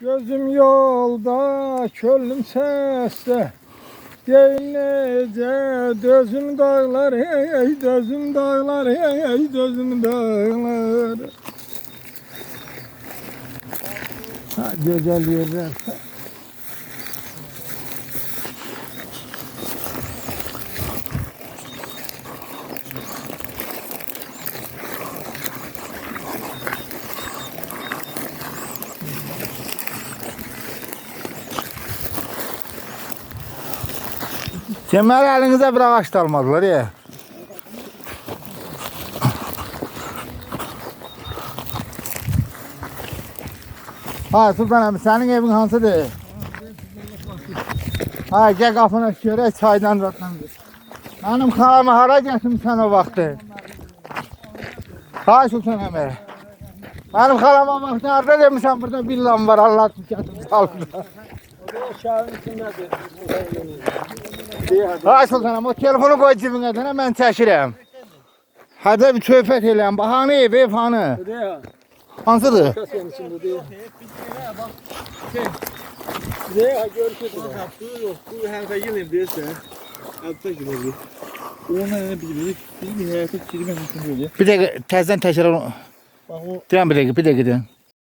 Gözüm yolda, könlüm seste. Değil nece, dözüm dağlar, hey, dözüm dağlar, hey, dözüm dağlar. Ha, güzel yerler. Kemer elinize bir ağaç almadılar ya. Ha Sultan abi senin evin hansıdır? Ha gel kafana şöyle çaydan ratlandır. Benim kalamı hara getirmişsen o vakti. Ha Sultan abi. Benim kalama bak nerede demişsen burada villam var Allah tüketim salında. Ha Sultanım o telefonu koy cebine dene ben çəkirəm. Hadi bir eləyəm. Bahanı ev fanı. Buraya. Hansıdır? Buraya. Bu. Bu her şey yılın bir sen. Altta böyle. Bir dəqiqə təzədən təkrar Bak bir dəqiqə, bir deyəm.